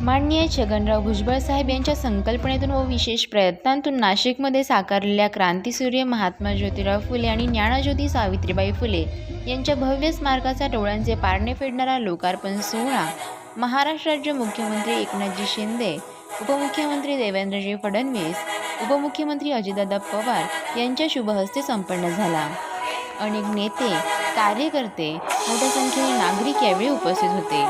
माननीय छगनराव भुजबळ साहेब यांच्या संकल्पनेतून व विशेष प्रयत्नांतून नाशिकमध्ये साकारलेल्या क्रांतीसूर्य महात्मा ज्योतिराव फुले आणि ज्ञानज्योती सावित्रीबाई फुले यांच्या भव्य स्मारकाचा डोळ्यांचे पारणे फेडणारा लोकार्पण सोहळा महाराष्ट्र राज्य मुख्यमंत्री एकनाथजी शिंदे उपमुख्यमंत्री देवेंद्रजी फडणवीस उपमुख्यमंत्री अजितदादा पवार यांच्या शुभहस्ते संपन्न झाला. अनेक नेते कार्यकर्ते मोठ्या संख्येने नागरिक यावेळी उपस्थित होते.